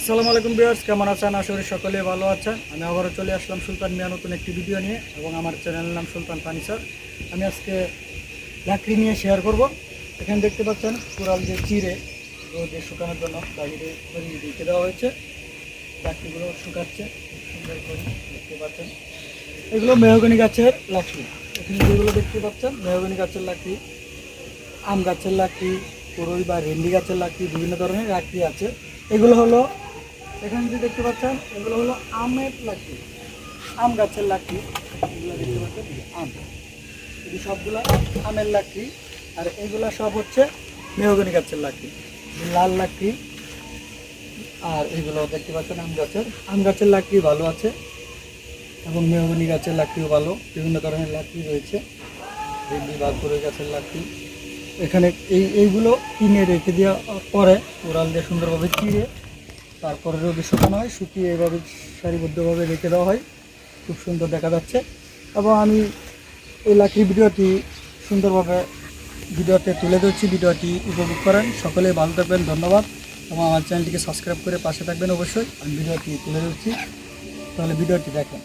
আসসালামু আলাইকুম বিয়ার্স কেমন আছেন? আশা করি সকলে ভালো আছেন। আমি আবারও চলে আসলাম সুলতান মিয়া নতুন একটি ভিডিও নিয়ে এবং আমার চ্যানেলের নাম সুলতান ফার্নিচার আমি আজকে লাকড়ি নিয়ে শেয়ার করব। এখানে দেখতে পাচ্ছেন কোরাল যে চিড়ে রোদে শুকানোর জন্য বাইরে রেখে দেওয়া হয়েছে। লাকড়িগুলো শুকাচ্ছে সুন্দর করে দেখতে পাচ্ছেন। এগুলো মেহগনি গাছের লাকড়ি। এখানে যেগুলো দেখতে পাচ্ছেন, মেহগনি গাছের লাকড়ি, আম গাছের লাকড়ি কুড়ই বা রেন্ডি গাছের লাকড়ি, বিভিন্ন ধরনের লাকড়ি আছে। এগুলো হলো এখানে যে দেখতে পাচ্ছেন, এগুলো হলো আমের লাকড়ি আম গাছের লাকড়ি এগুলো দেখতে পাচ্ছেন আম। এই সবগুলো আমের লাকড়ি আর এগুলো সব হচ্ছে মেহগনি গাছের লাকড়ি লাল লাকড়ি আর এগুলো দেখতে পাচ্ছেন আম গাছের। আম গাছের লাকড়ি ভালো আছে, এবং মেহগনি গাছের লাকড়িও ভালো। বিভিন্ন ধরনের লাকড়ি রয়েছে, ভেন্ডি বা কুড়ি গাছের লাকড়ি এখানে এই, এইগুলো কিনে রেখে দেওয়া পরে কোরাল দিয়ে সুন্দরভাবে চিড়ে তারপরে রোদে শুকানো হয়, শুকিয়ে এভাবে সারিবদ্ধভাবে রেখে দেওয়া হয়। খুব সুন্দর দেখা যাচ্ছে। এবং আমি এই লাকড়ি ভিডিওটি সুন্দরভাবে ভিডিওতে তুলে ধরছি। ভিডিওটি উপভোগ করেন। সকলে ভালো থাকবেন। ধন্যবাদ। এবং আমার চ্যানেলটিকে সাবস্ক্রাইব করে পাশে থাকবেন অবশ্যই। আমি ভিডিওটি তুলে ধরছি। তাহলে ভিডিওটি দেখেন।